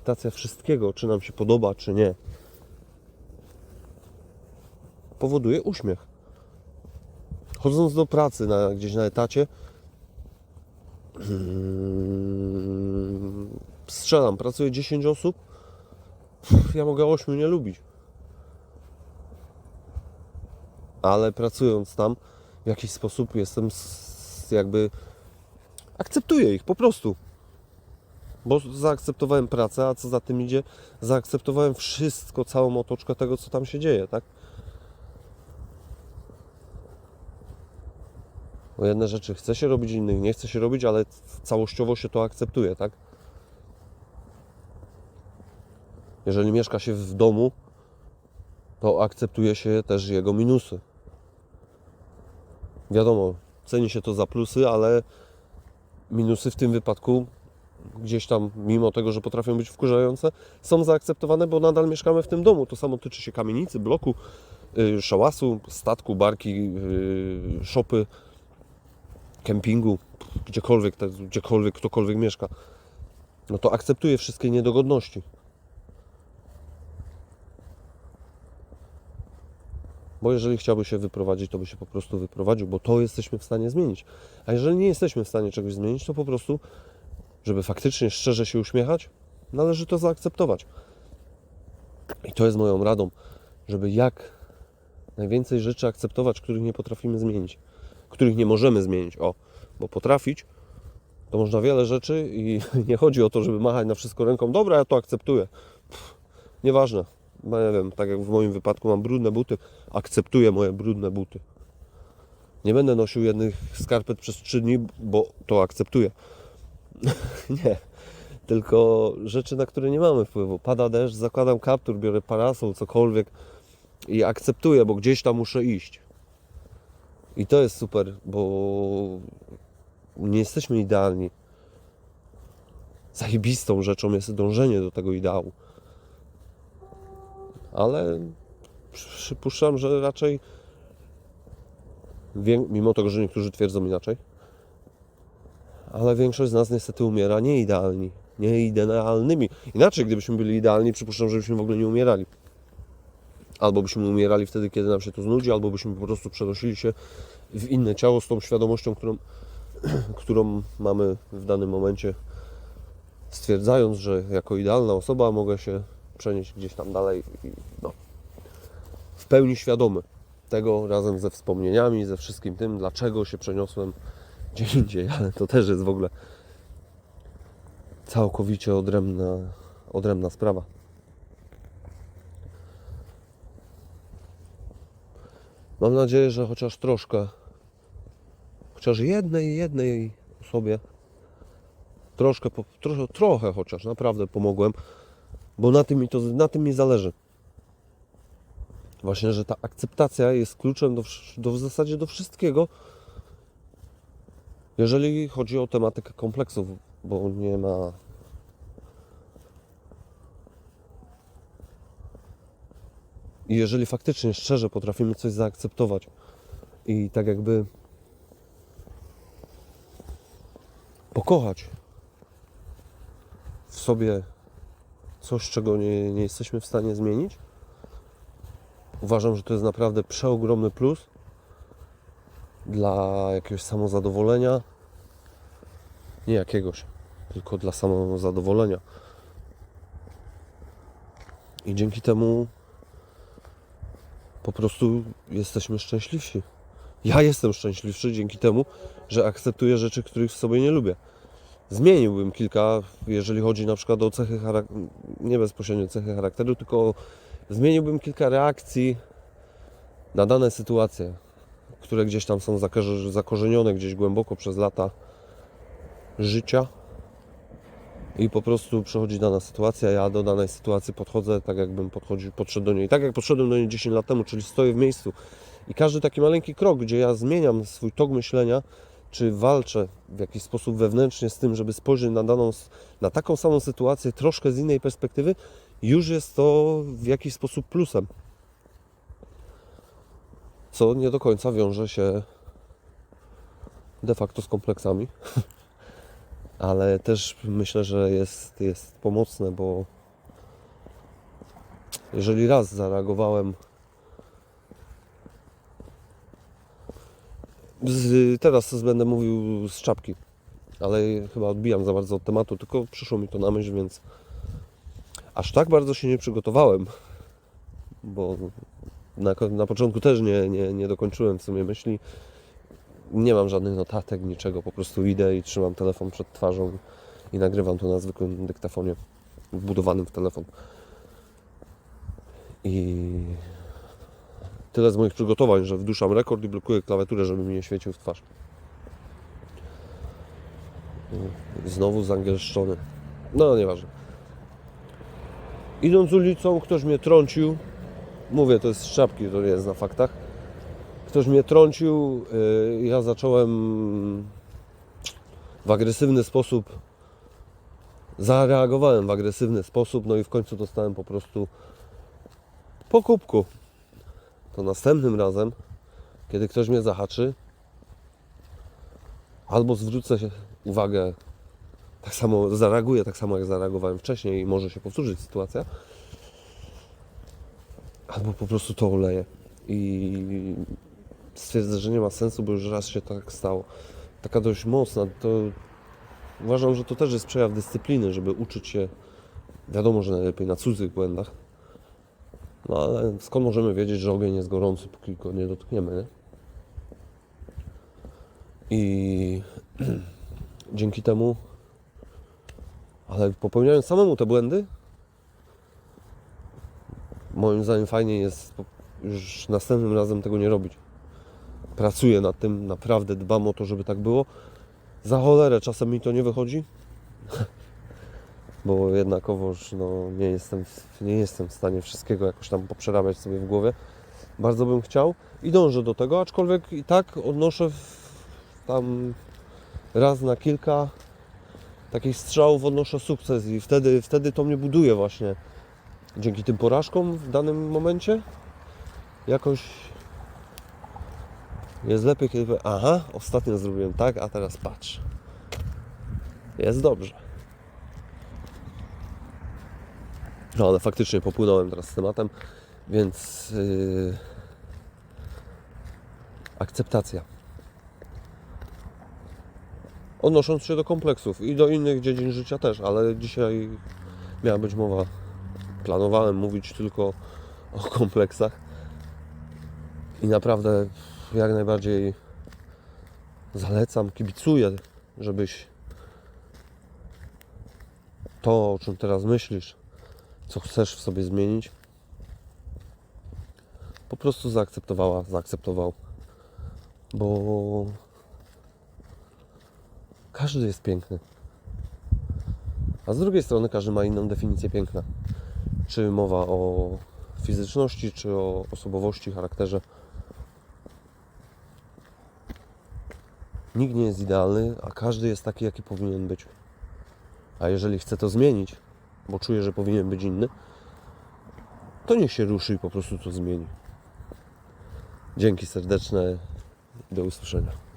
akceptacja wszystkiego, czy nam się podoba, czy nie, powoduje uśmiech. Chodząc do pracy na, gdzieś na etacie, strzelam, pracuje 10 osób, ja mogę 8 nie lubić. Ale pracując tam, w jakiś sposób jestem jakby akceptuję ich po prostu. Bo zaakceptowałem pracę, a co za tym idzie, zaakceptowałem wszystko, całą otoczkę tego, co tam się dzieje, tak? Bo jedne rzeczy chce się robić, innych nie chce się robić, ale całościowo się to akceptuje, tak? Jeżeli mieszka się w domu, to akceptuje się też jego minusy. Wiadomo, ceni się to za plusy, ale minusy w tym wypadku gdzieś tam, mimo tego, że potrafią być wkurzające, są zaakceptowane, bo nadal mieszkamy w tym domu. To samo tyczy się kamienicy, bloku, yy, szałasu, statku, barki, yy, szopy, kempingu, gdziekolwiek, te- gdziekolwiek ktokolwiek mieszka. No to akceptuje wszystkie niedogodności. Bo jeżeli chciałby się wyprowadzić, to by się po prostu wyprowadził, bo to jesteśmy w stanie zmienić. A jeżeli nie jesteśmy w stanie czegoś zmienić, to po prostu, żeby faktycznie szczerze się uśmiechać, należy to zaakceptować. I to jest moją radą, żeby jak najwięcej rzeczy akceptować, których nie potrafimy zmienić, których nie możemy zmienić. O, bo potrafić to można wiele rzeczy i nie chodzi o to, żeby machać na wszystko ręką. Dobra, ja to akceptuję. Pff, nieważne. No nie wiem, tak jak w moim wypadku mam brudne buty, akceptuję moje brudne buty. Nie będę nosił jednych skarpet przez 3 dni, bo to akceptuję. nie. Tylko rzeczy, na które nie mamy wpływu. Pada deszcz, zakładam kaptur, biorę parasol, cokolwiek i akceptuję, bo gdzieś tam muszę iść. I to jest super, bo nie jesteśmy idealni. Zajebistą rzeczą jest dążenie do tego ideału. Ale przypuszczam, że raczej mimo tego, że niektórzy twierdzą inaczej, ale większość z nas niestety umiera nieidealni, nieidealnymi. Inaczej, gdybyśmy byli idealni, przypuszczam, że byśmy w ogóle nie umierali. Albo byśmy umierali wtedy, kiedy nam się to znudzi, albo byśmy po prostu przenosili się w inne ciało z tą świadomością, którą, którą mamy w danym momencie, stwierdzając, że jako idealna osoba mogę się przenieść gdzieś tam dalej i no, w pełni świadomy tego razem ze wspomnieniami, ze wszystkim tym, dlaczego się przeniosłem gdzie indziej, ale to też jest w ogóle całkowicie odrębna, odrębna sprawa. Mam nadzieję, że chociaż troszkę, chociaż jednej, jednej osobie, troszkę, trochę, trochę chociaż naprawdę pomogłem, bo na tym mi, to, na tym mi zależy. Właśnie, że ta akceptacja jest kluczem do, do w zasadzie do wszystkiego, jeżeli chodzi o tematykę kompleksów, bo nie ma. I jeżeli faktycznie szczerze potrafimy coś zaakceptować i tak jakby pokochać w sobie coś, czego nie, nie jesteśmy w stanie zmienić, uważam, że to jest naprawdę przeogromny plus dla jakiegoś samozadowolenia. Nie jakiegoś, tylko dla samozadowolenia. I dzięki temu po prostu jesteśmy szczęśliwsi. Ja jestem szczęśliwszy dzięki temu, że akceptuję rzeczy, których w sobie nie lubię. Zmieniłbym kilka, jeżeli chodzi na przykład o cechy charakteru, nie bezpośrednio cechy charakteru, tylko zmieniłbym kilka reakcji na dane sytuacje, które gdzieś tam są zakorze- zakorzenione gdzieś głęboko przez lata życia. I po prostu przychodzi dana sytuacja, ja do danej sytuacji podchodzę tak jakbym podchodził, podszedł do niej, tak jak podszedłem do niej 10 lat temu, czyli stoję w miejscu. I każdy taki maleńki krok, gdzie ja zmieniam swój tok myślenia, czy walczę w jakiś sposób wewnętrznie z tym, żeby spojrzeć na daną, na taką samą sytuację troszkę z innej perspektywy, już jest to w jakiś sposób plusem co nie do końca wiąże się de facto z kompleksami. ale też myślę, że jest, jest pomocne, bo jeżeli raz zareagowałem z, teraz będę mówił z czapki, ale chyba odbijam za bardzo od tematu, tylko przyszło mi to na myśl, więc aż tak bardzo się nie przygotowałem, bo na, na początku też nie, nie, nie dokończyłem w sumie myśli. Nie mam żadnych notatek, niczego, po prostu idę i trzymam telefon przed twarzą i nagrywam to na zwykłym dyktafonie wbudowanym w telefon. I tyle z moich przygotowań, że wduszam rekord i blokuję klawiaturę, żeby mi nie świecił w twarz. Znowu zangielszczony. No, nieważne. Idąc ulicą, ktoś mnie trącił. Mówię, to jest z czapki, to nie jest na faktach. Ktoś mnie trącił, yy, ja zacząłem w agresywny sposób zareagowałem w agresywny sposób, no i w końcu dostałem po prostu po kubku. To następnym razem, kiedy ktoś mnie zahaczy, albo zwrócę uwagę, tak samo zareaguję, tak samo jak zareagowałem wcześniej i może się powtórzyć sytuacja, albo po prostu to oleję i stwierdzę, że nie ma sensu, bo już raz się tak stało. Taka dość mocna, to uważam, że to też jest przejaw dyscypliny, żeby uczyć się, wiadomo, że najlepiej na cudzych błędach, no ale skąd możemy wiedzieć, że ogień jest gorący, póki go nie dotkniemy, nie? I dzięki temu, ale popełniając samemu te błędy, moim zdaniem fajnie jest już następnym razem tego nie robić. Pracuję nad tym, naprawdę dbam o to, żeby tak było. Za cholerę czasem mi to nie wychodzi, bo jednakowoż no, nie, jestem, nie jestem w stanie wszystkiego jakoś tam poprzerabiać sobie w głowie. Bardzo bym chciał i dążę do tego, aczkolwiek i tak odnoszę tam raz na kilka takich strzałów odnoszę sukces i wtedy, wtedy to mnie buduje właśnie dzięki tym porażkom w danym momencie jakoś jest lepiej, kiedy powiem, aha, ostatnio zrobiłem tak, a teraz patrz. Jest dobrze. No ale faktycznie popłynąłem teraz z tematem, więc yy, akceptacja. Odnosząc się do kompleksów i do innych dziedzin życia też, ale dzisiaj miała być mowa, planowałem mówić tylko o kompleksach i naprawdę jak najbardziej zalecam, kibicuję, żebyś to, o czym teraz myślisz, co chcesz w sobie zmienić, po prostu zaakceptowała, zaakceptował. Bo każdy jest piękny. A z drugiej strony każdy ma inną definicję piękna. Czy mowa o fizyczności, czy o osobowości, charakterze. Nikt nie jest idealny, a każdy jest taki, jaki powinien być. A jeżeli chce to zmienić, bo czuje, że powinien być inny, to niech się ruszy i po prostu to zmieni. Dzięki serdeczne do usłyszenia.